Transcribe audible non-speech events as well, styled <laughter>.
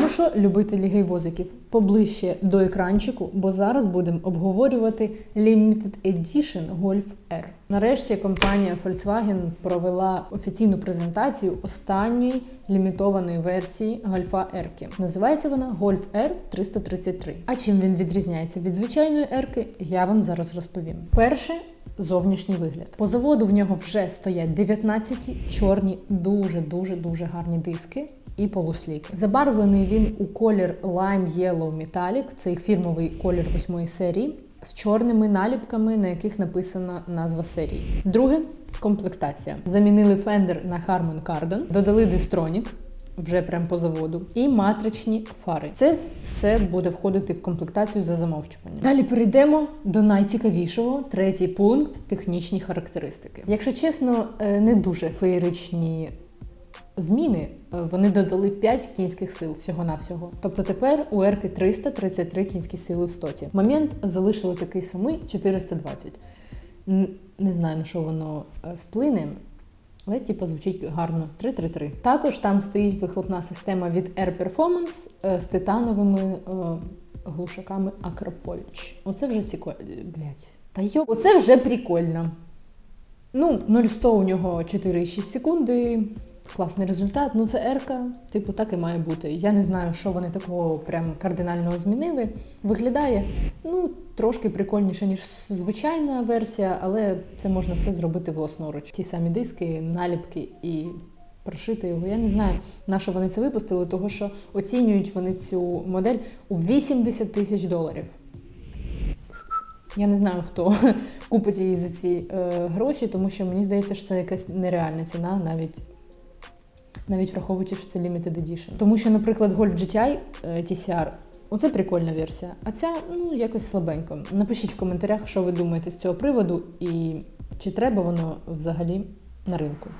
Ну що, любителі гейвозиків, поближче до екранчику, бо зараз будемо обговорювати Limited Edition Golf R. Нарешті компанія Volkswagen провела офіційну презентацію останньої лімітованої версії Гольфа R. Називається вона Golf R 333. А чим він відрізняється від звичайної R, я вам зараз розповім. Перше зовнішній вигляд. По заводу в нього вже стоять 19 чорні, дуже дуже дуже гарні диски. І полуслійки. Забарвлений він у колір Lime Yellow Metallic, це фірмовий колір восьмої серії, з чорними наліпками, на яких написана назва серії. Друге комплектація. Замінили фендер на Harman Kardon, додали дистронік. Вже прямо по заводу, і матричні фари. Це все буде входити в комплектацію за замовчуванням. Далі перейдемо до найцікавішого, третій пункт технічні характеристики. Якщо чесно, е, не дуже феєричні зміни. е, Вони додали 5 кінських сил всього-навсього. Тобто тепер у Ерки 333 кінські сили в стоті. Момент залишили такий самий 420. Н- Не знаю, на що воно е, вплине. Але типу, звучить гарно 333. Також там стоїть вихлопна система від Air Performance е, з титановими е, глушаками Акропович. Оце вже цікаво. Блять. Та йо, оце вже прикольно. Ну, 0-100 у нього 4,6 секунди. Класний результат. Ну, це Ерка, типу, так і має бути. Я не знаю, що вони такого прям кардинального змінили. Виглядає ну, трошки прикольніше, ніж звичайна версія, але це можна все зробити власноруч. Ті самі диски, наліпки і прошити його. Я не знаю, на що вони це випустили, того що оцінюють вони цю модель у 80 тисяч доларів. Я не знаю, хто <laughs> купить її за ці е, гроші, тому що мені здається, що це якась нереальна ціна, навіть навіть враховуючи, що це limited edition. Тому що, наприклад, Golf GTI е, TCR Оце прикольна версія. А ця ну якось слабенько. Напишіть в коментарях, що ви думаєте з цього приводу, і чи треба воно взагалі на ринку.